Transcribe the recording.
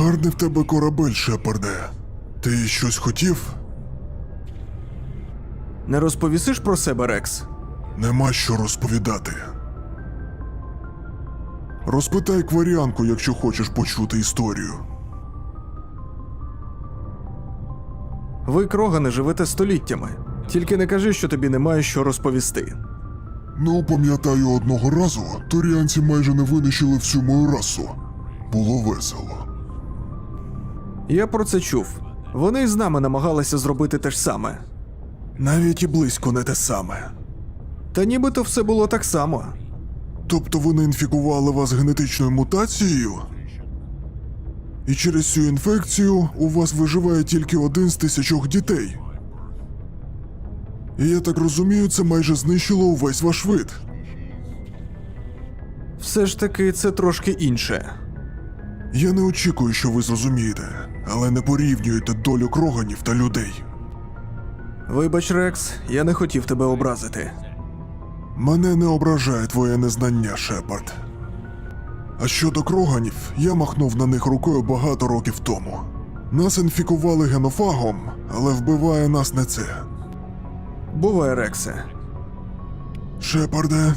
Гарний в тебе корабель, Шепарде. Ти щось хотів? Не розповісиш про себе, Рекс? Нема що розповідати. Розпитай кваріанку, якщо хочеш почути історію. Ви, Крогане, живете століттями. Тільки не кажи, що тобі немає що розповісти. Ну, пам'ятаю, одного разу торіанці майже не винищили всю мою расу. Було весело. Я про це чув. Вони з нами намагалися зробити те ж саме. Навіть і близько не те саме. Та нібито все було так само. Тобто вони інфікували вас генетичною мутацією? І через цю інфекцію у вас виживає тільки один з тисячох дітей. І я так розумію, це майже знищило увесь ваш вид. Все ж таки, це трошки інше. Я не очікую, що ви зрозумієте, але не порівнюйте долю кроганів та людей. Вибач, Рекс, я не хотів тебе образити. Мене не ображає твоє незнання, Шепард. А щодо кроганів, я махнув на них рукою багато років тому. Нас інфікували генофагом, але вбиває нас не це. Бувай, Рексе. Шепарде,